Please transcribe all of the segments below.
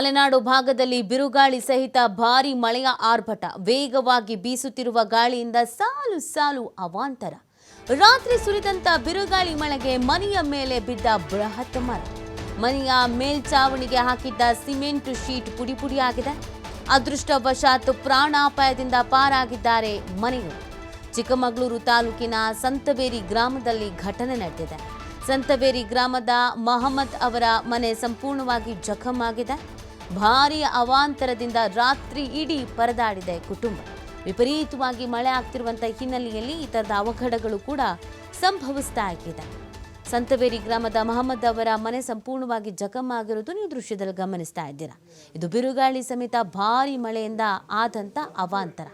ಮಲೆನಾಡು ಭಾಗದಲ್ಲಿ ಬಿರುಗಾಳಿ ಸಹಿತ ಭಾರಿ ಮಳೆಯ ಆರ್ಭಟ. ವೇಗವಾಗಿ ಬೀಸುತ್ತಿರುವ ಗಾಳಿಯಿಂದ ಸಾಲು ಸಾಲು ಅವಾಂತರ. ರಾತ್ರಿ ಸುರಿದಂತ ಬಿರುಗಾಳಿ ಮಳೆಗೆ ಮನೆಯ ಮೇಲೆ ಬಿದ್ದ ಬೃಹತ್ ಮರ. ಮನೆಯ ಮೇಲ್ಚಾವಣಿಗೆ ಹಾಕಿದ್ದ ಸಿಮೆಂಟ್ ಶೀಟ್ ಪುಡಿ ಪುಡಿಯಾಗಿದೆ ಅದೃಷ್ಟವಶಾತ್ ಪ್ರಾಣಾಪಾಯದಿಂದ ಪಾರಾಗಿದ್ದಾರೆ ಮನೆಯವರು. ಚಿಕ್ಕಮಗಳೂರು ತಾಲೂಕಿನ ಸಂತಬೇರಿ ಗ್ರಾಮದಲ್ಲಿ ಘಟನೆ ನಡೆದಿದೆ. ಸಂತಬೇರಿ ಗ್ರಾಮದ ಮಹಮ್ಮದ್ ಅವರ ಮನೆ ಸಂಪೂರ್ಣವಾಗಿ ಜಖಮ್ ಆಗಿದೆ ಭಾರೀ ಅವಾಂತರದಿಂದ ರಾತ್ರಿ ಇಡೀ ಪರದಾಡಿದೆ ಕುಟುಂಬ. ವಿಪರೀತವಾಗಿ ಮಳೆ ಆಗ್ತಿರುವಂಥ ಹಿನ್ನೆಲೆಯಲ್ಲಿ ಈ ಥರದ ಅವಘಡಗಳು ಕೂಡ ಸಂಭವಿಸ್ತಾ ಇದೆ ಸಂತವೇರಿ ಗ್ರಾಮದ ಮಹಮ್ಮದ್ ಅವರ ಮನೆ ಸಂಪೂರ್ಣವಾಗಿ ಜಖಮ್ ಆಗಿರೋದು ನೀವು ದೃಶ್ಯದಲ್ಲಿ ಗಮನಿಸ್ತಾ ಇದ್ದೀರಾ. ಇದು ಬಿರುಗಾಳಿ ಸಮೇತ ಭಾರಿ ಮಳೆಯಿಂದ ಆದಂಥ ಅವಾಂತರ.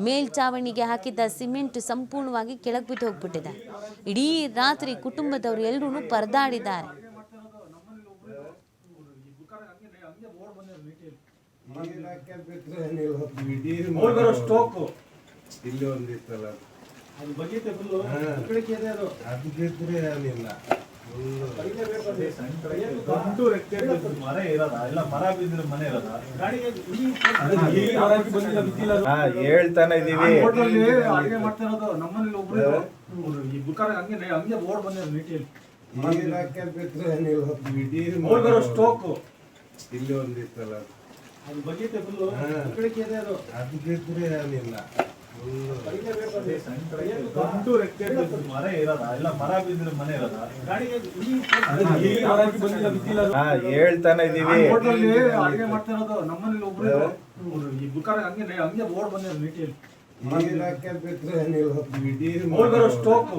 ಮೇಲ್ಚಾವಣಿಗೆ ಹಾಕಿದ್ದ ಸಿಮೆಂಟ್ ಸಂಪೂರ್ಣವಾಗಿ ಕೆಳಗೆ ಬಿದ್ದು ಹೋಗ್ಬಿಟ್ಟಿದೆ ಇಡೀ ರಾತ್ರಿ ಕುಟುಂಬದವರು ಎಲ್ಲರೂ ಪರದಾಡಿದ್ದಾರೆ. ಇಡೀ ಹೋಗ್ಬರೋ ಸ್ಟೋಕು. ಇಲ್ಲಿ ಒಂದಿತ್ತಲ್ಲ ಅದು ಬಗೆತೆ ಫುಲ್ಲು ಇದೆ ಅದು. ಅದು ಏನಿಲ್ಲ. ದೊಡ್ಡ ರೆಕ್ಕೆ ಮರ ಇರೋದ? ಇಲ್ಲ ಮರ ಬಿದ್ದಿರೋ ಮನೆ ಇರೋದ? ಗಾಡಿಗೆ ಬಂದಿಲ್ಲ ಬಿದ್ದಿಲ್ಲ ಹೇಳ್ತಾನೆ ಇದೀವಿ. ಅಡುಗೆ ಮಾಡ್ತಾ ಇರೋದು. ನಮ್ಮಲ್ಲಿ ಒಬ್ರು ಈ ಬುಕಾರ ಹಂಗೆ ಹಂಗೆ ಓಡ್ ಬಂದಿರೋ ನೀಟಿಯಲ್ಲಿ ಸ್ಟೋಕು. ಇಲ್ಲಿ ಒಂದಿತ್ತಲ್ಲ ಅದು. ಬಗೆತೆ ಫುಲ್ಲು ಇದೆ ಅದು. ಅದು ಬಿಟ್ರೆ ಏನಿಲ್ಲ. ದೊಡ್ಡ ರೆಕ್ಕೆ ಮರ ಇರೋದ? ಇಲ್ಲ ಮರ ಬಿದ್ದಿರೋ ಮನೆ ಇರೋದ? ಗಾಡಿಗೆ ಹೇಳ್ತಾನೆ ಇದೀವಿ. ಹೋಟ್ಲಲ್ಲಿ ಅಡಿಗೆ ಮಾಡ್ತಾ ಇರೋದು. ನಮ್ಮನೇಲಿ ಒಬ್ರು ಇದ್ರು. ಈ ಬುಕ್ಕಾರ ಹಂಗೆ ಓಡ್ ಬಂದಿರೋ ನೀಟಿಯಲ್ಲಿ ಬಿಟ್ರೆ ಸ್ಟೋಕು